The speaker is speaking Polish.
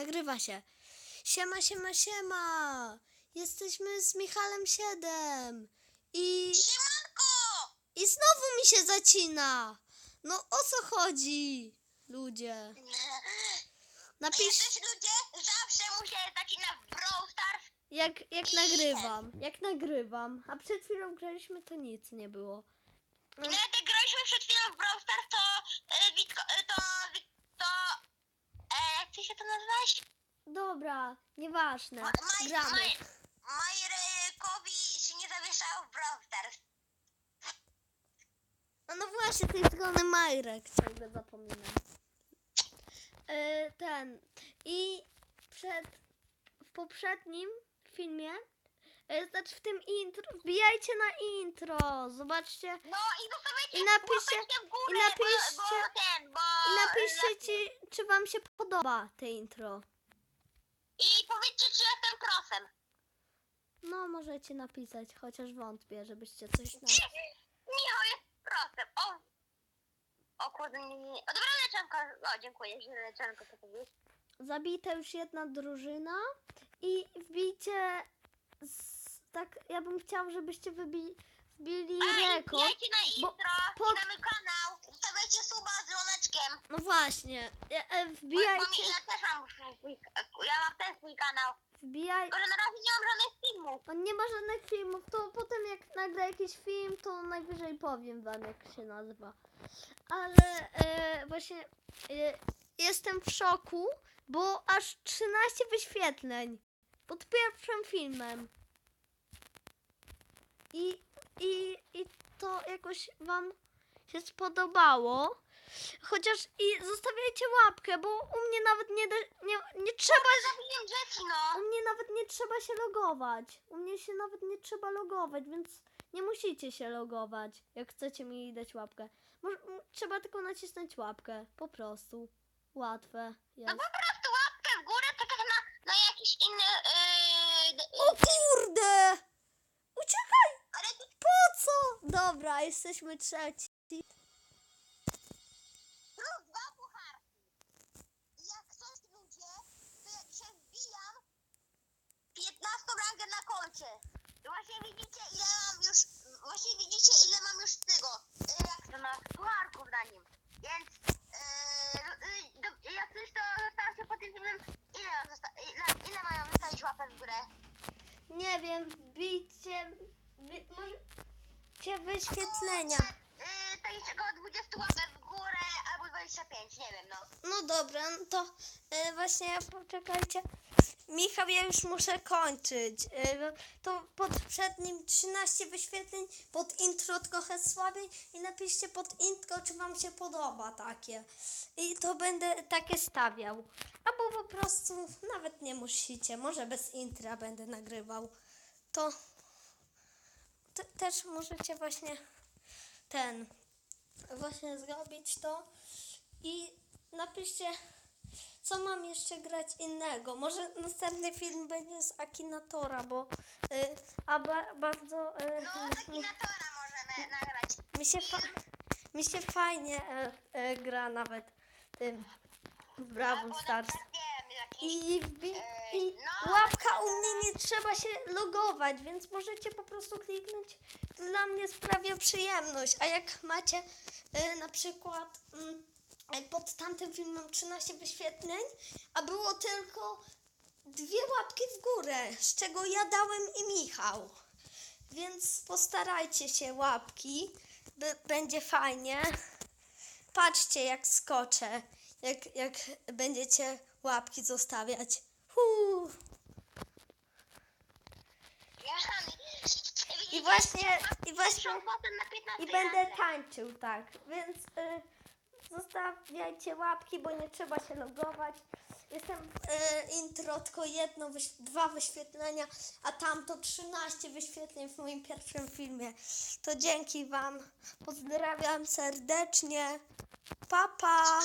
nagrywa się. Siema, siema, siema! Jesteśmy z Michałem 7 i, Siemanko! i znowu mi się zacina. No o co chodzi, ludzie? Napisz, Jesteś ludzie, zawsze mu się zaczyna w Brawl Stars. jak, jak nagrywam, jak nagrywam. A przed chwilą graliśmy, to nic nie było. Nawet jak graliśmy przed chwilą w Brawl Stars, to y, Witko, y, to, Wit- to, e, jak ty się to nazwałeś? Dobra, nieważne, Ma- Maj, gramy. Maj, się nie zawieszało w Brawl Stars. A no właśnie, tej strony Majrek, ciągle zapominam. Yy, ten. I przed, w poprzednim filmie, yy, znaczy w tym intro, wbijajcie na intro, zobaczcie No i zostawiajcie I napiszcie- w górę, i napiszcie- bo, bo ten, bo... i napiszcie, ci, czy wam się podoba te intro. I powiedzcie, czy jestem krosem. No, możecie napisać, chociaż wątpię, żebyście coś na... Michał jest krosem. O, o kurde, nie, nie. O, dobra, leczonko. O, dziękuję, że leczonko to powiedzieć. Zabita już jedna drużyna i wbijcie, z, tak, ja bym chciał, żebyście wybi, wbili rekord. na intro, pod- na mój kanał. Zostawiajcie suba z dzwoneczkiem. No właśnie, e, e, wbijajcie, ja też mam swój, ja mam ten swój kanał. wbijaj, Tylko, że na razie nie mam żadnych filmów. on nie ma żadnych filmów, to potem jak nagra jakiś film, to najwyżej powiem wam jak się nazywa. Ale e, właśnie e, jestem w szoku, bo aż 13 wyświetleń pod pierwszym filmem. I, i, i to jakoś wam się spodobało. Chociaż i zostawiajcie łapkę, bo u mnie nawet nie, da, nie, nie trzeba dzieci, no. u mnie nawet nie trzeba się logować. U mnie się nawet nie trzeba logować, więc nie musicie się logować, jak chcecie mi dać łapkę. Może, m, trzeba tylko nacisnąć łapkę, po prostu. Łatwe No jest. po prostu łapkę w górę, tak jak na, na jakiś inny... Yy, d- O kurde! Uciekaj! ale Po co? Dobra, jesteśmy trzeci. Plus dwa pucharki. I jak coś ludzie, to ja dzisiaj wbijam 15 rangę na koncie. I właśnie widzicie ile mam już, właśnie widzicie ile mam już tego, y, jak to ma, pucharków na nim. Więc, yy, yy, do, jak coś to zostało się po tym filmem, ile, mam zosta- ile, ile mają zostawić łapę w górę? Nie wiem, bijcie... Wy, możecie wyświetlenia. To jeszcze około 20 łapek w górę, albo 25, nie wiem no. No dobra, no to e, właśnie poczekajcie. Michał, ja już muszę kończyć. E, to pod przednim 13 wyświetleń, pod intro trochę słabiej i napiszcie pod intro, czy wam się podoba takie. I to będę takie stawiał. Albo po prostu nawet nie musicie, może bez intra będę nagrywał. To te, też możecie właśnie ten właśnie zrobić to i napiszcie, co mam jeszcze grać innego. Może następny film będzie z Akinatora, bo y, a ba, bardzo y, No, Akinatora możemy nagrać. mi, się fa, mi się fajnie y, y, gra nawet tym w Brawl Albo na Stars. przykład. I, wbi- i no. łapka u mnie nie trzeba się logować, więc możecie po prostu kliknąć. Dla mnie sprawia przyjemność. A jak macie y, na przykład y, pod tamtym filmem 13 wyświetleń, a było tylko dwie łapki w górę, z czego ja dałem i Michał. Więc postarajcie się łapki, będzie fajnie. Patrzcie jak skoczę, jak, jak będziecie łapki zostawiać. Huu. I właśnie, i właśnie, potem na 15 i będę tańczył, tak. Więc y, zostawiajcie łapki, bo nie trzeba się logować. Jestem y, intro tylko jedno, wyś- dwa wyświetlenia, a tam to 13 wyświetleń w moim pierwszym filmie. To dzięki Wam. Pozdrawiam serdecznie. Pa, pa.